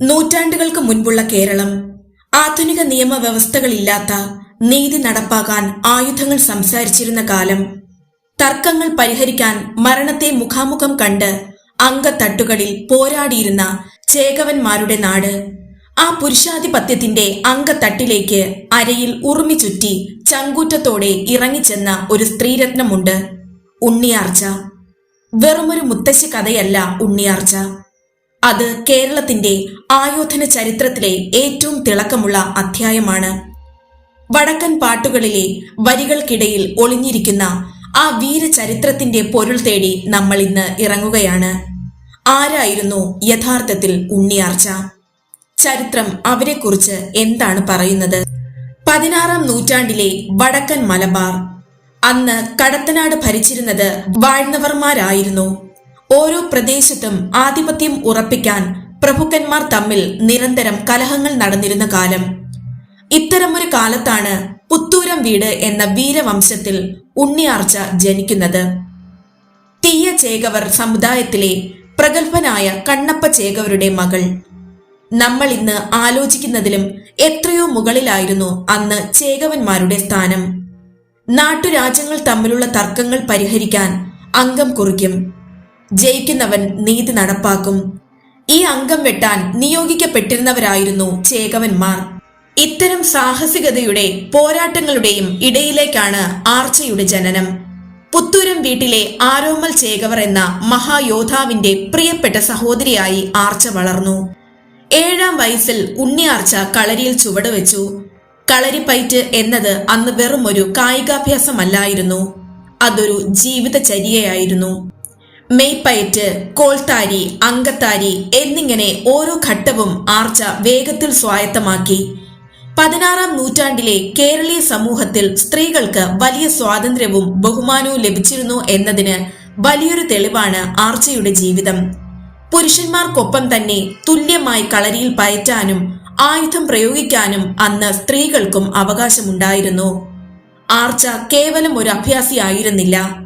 നൂറ്റാണ്ടുകൾക്ക് മുൻപുള്ള കേരളം ആധുനിക നിയമവ്യവസ്ഥകളില്ലാത്ത നീതി നടപ്പാക്കാൻ ആയുധങ്ങൾ സംസാരിച്ചിരുന്ന കാലം തർക്കങ്ങൾ പരിഹരിക്കാൻ മരണത്തെ മുഖാമുഖം കണ്ട് അംഗത്തട്ടുകളിൽ പോരാടിയിരുന്ന ചേകവന്മാരുടെ നാട് ആ പുരുഷാധിപത്യത്തിന്റെ അംഗത്തട്ടിലേക്ക് അരയിൽ ഉറുമി ചുറ്റി ചങ്കൂറ്റത്തോടെ ഇറങ്ങിച്ചെന്ന ഒരു സ്ത്രീരത്നമുണ്ട് ഉണ്ണിയാർച്ച. വെറുമൊരു മുത്തശ്ശി കഥയല്ല ഉണ്ണിയാർച്ച. അത് കേരളത്തിന്റെ ആയോധന ചരിത്രത്തിലെ ഏറ്റവും തിളക്കമുള്ള അധ്യായമാണ്. വടക്കൻ പാട്ടുകളിലെ വരികൾക്കിടയിൽ ഒളിഞ്ഞിരിക്കുന്ന ആ വീരചരിത്രത്തിന്റെ പൊരുൾ തേടി നമ്മൾ ഇന്ന് ഇറങ്ങുകയാണ്. ആരായിരുന്നു യഥാർത്ഥത്തിൽ ഉണ്ണിയാർച്ച? ചരിത്രം അവരെക്കുറിച്ച് എന്താണ് പറയുന്നത്? പതിനാറാം നൂറ്റാണ്ടിലെ വടക്കൻ മലബാർ. അന്ന് കടത്തനാട് ഭരിച്ചിരുന്നത് വാഴ്ന്നവർമാരായിരുന്നു. ഓരോ പ്രദേശത്തും ആധിപത്യം ഉറപ്പിക്കാൻ പ്രഭുക്കന്മാർ തമ്മിൽ നിരന്തരം കലഹങ്ങൾ നടന്നിരുന്ന കാലം. ഇത്തരമൊരു കാലത്താണ് പുത്തൂരം വീട് എന്ന വീരവംശത്തിൽ ഉണ്ണിയാർച്ച ജനിക്കുന്നത്. തീയ ചേകവർ സമുദായത്തിലെ പ്രഗത്ഭനായ കണ്ണപ്പ ചേകവരുടെ മകൾ. നമ്മൾ ഇന്ന് ആലോചിക്കുന്നതിലും എത്രയോ മുകളിലായിരുന്നു അന്ന് ചേകവന്മാരുടെ സ്ഥാനം. നാട്ടുരാജ്യങ്ങൾ തമ്മിലുള്ള തർക്കങ്ങൾ പരിഹരിക്കാൻ അംഗം കുറിക്കും. ജയിക്കുന്നവൻ നീതി നടപ്പാക്കും. ഈ അംഗം വെട്ടാൻ നിയോഗിക്കപ്പെട്ടിരുന്നവരായിരുന്നു ചേകവന്മാർ. ഇത്തരം സാഹസികതയുടെ പോരാട്ടങ്ങളുടെയും ഇടയിലേക്കാണ് ആർച്ചയുടെ ജനനം. പുത്തൂരം വീട്ടിലെ ആരോമൽ ചേകവർ എന്ന മഹായോദ്ധാവിന്റെ പ്രിയപ്പെട്ട സഹോദരിയായി ആർച്ച വളർന്നു. ഏഴാം വയസ്സിൽ ഉണ്ണിയാർച്ച കളരിയിൽ ചുവടുവെച്ചു. കളരിപ്പയറ്റ് എന്നത് അന്ന് വെറും ഒരു കായികാഭ്യാസമല്ലായിരുന്നു. അതൊരു ജീവിതചര്യയായിരുന്നു. മെയ്പ്പയറ്റ് കോൾത്താരി അങ്കത്താരി എന്നിങ്ങനെ ഓരോ ഘട്ടവും ആർച്ച വേഗത്തിൽ സ്വായത്തമാക്കി. പതിനാറാം നൂറ്റാണ്ടിലെ കേരളീയ സമൂഹത്തിൽ സ്ത്രീകൾക്ക് വലിയ സ്വാതന്ത്ര്യവും ബഹുമാനവും ലഭിച്ചിരുന്നു എന്നതിന് വലിയൊരു തെളിവാണ് ആർച്ചയുടെ ജീവിതം. പുരുഷന്മാർക്കൊപ്പം തന്നെ തുല്യമായി കളരിയിൽ പയറ്റാനും ആയുധം പ്രയോഗിക്കാനും അന്ന് സ്ത്രീകൾക്കും അവകാശമുണ്ടായിരുന്നു. ആർച്ച കേവലം ഒരു അഭ്യാസിയായിരുന്നില്ല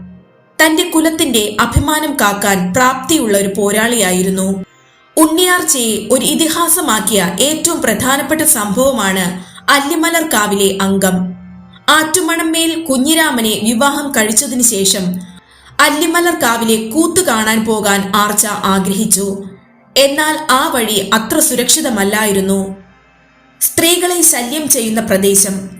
തന്റെ കുലത്തിന്റെ അഭിമാനം കാക്കാൻ പ്രാപ്തിയുള്ള ഒരു പോരാളിയായിരുന്നു. ഉണ്ണിയാർച്ചയെ ഒരു ഇതിഹാസമാക്കിയ ഏറ്റവും പ്രധാനപ്പെട്ട സംഭവമാണ് അല്ലിമലർ കാവിലെ അംഗം. ആറ്റുമണമ്മേൽ കുഞ്ഞിരാമനെ വിവാഹം കഴിച്ചതിനു ശേഷം അല്ലിമലർ കാവിലെ കൂത്തു കാണാൻ പോകാൻ ആർച്ച ആഗ്രഹിച്ചു. എന്നാൽ ആ വഴി അത്ര സുരക്ഷിതമല്ലായിരുന്നു. സ്ത്രീകളെ ശല്യം ചെയ്യുന്ന പ്രദേശം.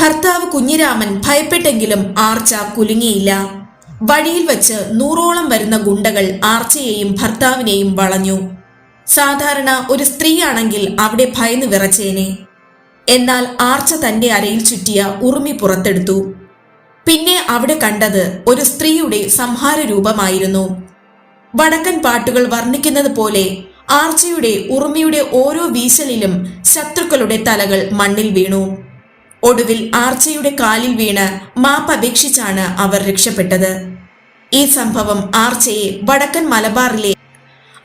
ഭർത്താവ് കുഞ്ഞിരാമൻ ഭയപ്പെട്ടെങ്കിലും ആർച്ച കുലുങ്ങിയില്ല. വഴിയിൽ വച്ച് നൂറോളം വരുന്ന ഗുണ്ടകൾ ആർച്ചയെയും ഭർത്താവിനെയും വളഞ്ഞു. സാധാരണ ഒരു സ്ത്രീയാണെങ്കിൽ അവിടെ ഭയന്ന് വിറച്ചേനെ. എന്നാൽ ആർച്ച തന്റെ അരയിൽ ചുറ്റിയ ഉറുമി പുറത്തെടുത്തു. പിന്നെ അവിടെ കണ്ടത് ഒരു സ്ത്രീയുടെ സംഹാര രൂപമായിരുന്നു വടക്കൻ പാട്ടുകൾ വർണിക്കുന്നത് പോലെ ആർച്ചയുടെ ഉറുമിയുടെ ഓരോ വീശലിലും ശത്രുക്കളുടെ തലകൾ മണ്ണിൽ വീണു. ഒടുവിൽ ആർച്ചയുടെ കാലിൽ വീണ് മാപ്പപേക്ഷിച്ചാണ് അവർ രക്ഷപ്പെട്ടത്. ഈ സംഭവം ആർച്ചയെ വടക്കൻ മലബാറിലെ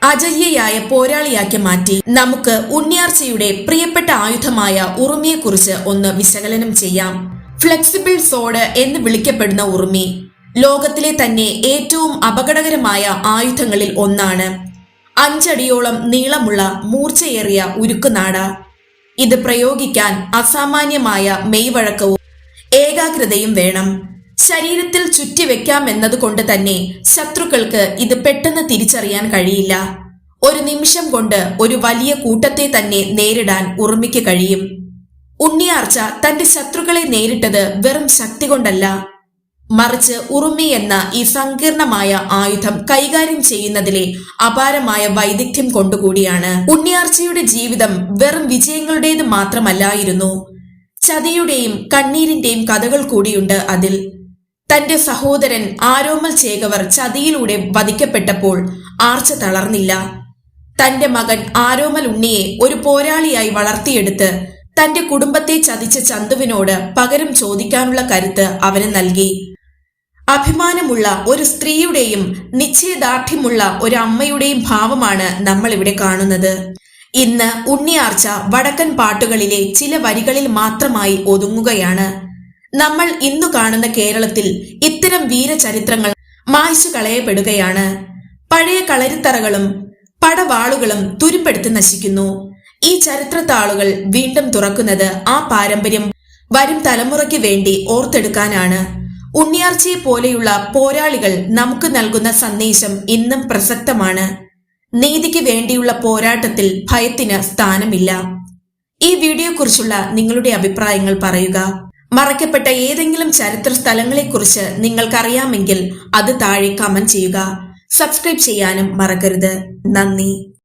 അജയ്യയായ പോരാളിയാക്കി മാറ്റി. നമുക്ക് ഉണ്ണിയാർച്ചയുടെ പ്രിയപ്പെട്ട ആയുധമായ ഉറുമിയെക്കുറിച്ച് ഒന്ന് വിശകലനം ചെയ്യാം. ഫ്ലെക്സിബിൾ സോഡ് എന്ന് വിളിക്കപ്പെടുന്ന ഉറുമി ലോകത്തിലെ തന്നെ ഏറ്റവും അപകടകരമായ ആയുധങ്ങളിൽ ഒന്നാണ്. അഞ്ചടിയോളം നീളമുള്ള മൂർച്ചയേറിയ ഉരുക്കുനാട ഇത് പ്രയോഗിക്കാൻ അസാമാന്യമായ മെയ്വഴക്കവും ഏകാഗ്രതയും വേണം. ശരീരത്തിൽ ചുറ്റിവെക്കാമെന്നത് കൊണ്ട് തന്നെ ശത്രുക്കൾക്ക് ഇത് പെട്ടെന്ന് തിരിച്ചറിയാൻ കഴിയില്ല. ഒരു നിമിഷം കൊണ്ട് ഒരു വലിയ കൂട്ടത്തെ തന്നെ നേരിടാൻ ഉറുമിക്ക് കഴിയും. ഉണ്ണിയാർച്ച തന്റെ ശത്രുക്കളെ നേരിട്ടത് വെറും ശക്തി കൊണ്ടല്ല. മറിച്ച് ഉറുമി എന്ന ഈ സങ്കീർണമായ ആയുധം കൈകാര്യം ചെയ്യുന്നതിലെ അപാരമായ വൈദഗ്ധ്യം കൊണ്ടുകൂടിയാണ്. ഉണ്ണിയാർച്ചയുടെ ജീവിതം വെറും വിജയങ്ങളുടേത് മാത്രമല്ലായിരുന്നു. ചതിയുടെയും കണ്ണീരിന്റെയും കഥകൾ കൂടിയുണ്ട് അതിൽ. തന്റെ സഹോദരൻ ആരോമൽ ചേകവർ ചതിയിലൂടെ വധിക്കപ്പെട്ടപ്പോൾ ആർച്ച തളർന്നില്ല. തന്റെ മകൻ ആരോമൽ ഉണ്ണിയെ ഒരു പോരാളിയായി വളർത്തിയെടുത്ത് തന്റെ കുടുംബത്തെ ചതിച്ച ചന്തുവിനോട് പകരം ചോദിക്കാനുള്ള കരുത്ത് അവന് നൽകി. അഭിമാനമുള്ള ഒരു സ്ത്രീയുടെയും നിശ്ചയദാർഢ്യമുള്ള ഒരു അമ്മയുടെയും ഭാവമാണ് നമ്മൾ ഇവിടെ കാണുന്നത്. ഇന്ന് ഉണ്ണിയാർച്ച വടക്കൻ പാട്ടുകളിലെ ചില വരികളിൽ മാത്രമായി ഒതുങ്ങുകയാണ്. നമ്മൾ ഇന്നു കാണുന്ന കേരളത്തിൽ ഇത്തരം വീരചരിത്രങ്ങൾ മായ്ച്ചു കളയപ്പെടുകയാണ്. പഴയ കളരിത്തറകളും പടവാളുകളും തുരുപ്പെടുത്ത് നശിക്കുന്നു. ഈ ചരിത്രത്താളുകൾ വീണ്ടും തുറക്കുന്നത് ആ പാരമ്പര്യം വരും തലമുറയ്ക്ക് വേണ്ടി ഓർത്തെടുക്കാനാണ്. ഉണ്ണിയാർച്ചയെ പോലെയുള്ള പോരാളികൾ നമുക്ക് നൽകുന്ന സന്ദേശം ഇന്നും പ്രസക്തമാണ്. നീതിക്ക് വേണ്ടിയുള്ള പോരാട്ടത്തിൽ ഭയത്തിന് സ്ഥാനമില്ല. ഈ വീഡിയോയെക്കുറിച്ചുള്ള നിങ്ങളുടെ അഭിപ്രായങ്ങൾ പറയുക. മറക്കപ്പെട്ട ഏതെങ്കിലും ചരിത്ര സ്ഥലങ്ങളെക്കുറിച്ച് നിങ്ങൾക്കറിയാമെങ്കിൽ അത് താഴെ കമന്റ് ചെയ്യുക. സബ്സ്ക്രൈബ് ചെയ്യാനും മറക്കരുത്. നന്ദി.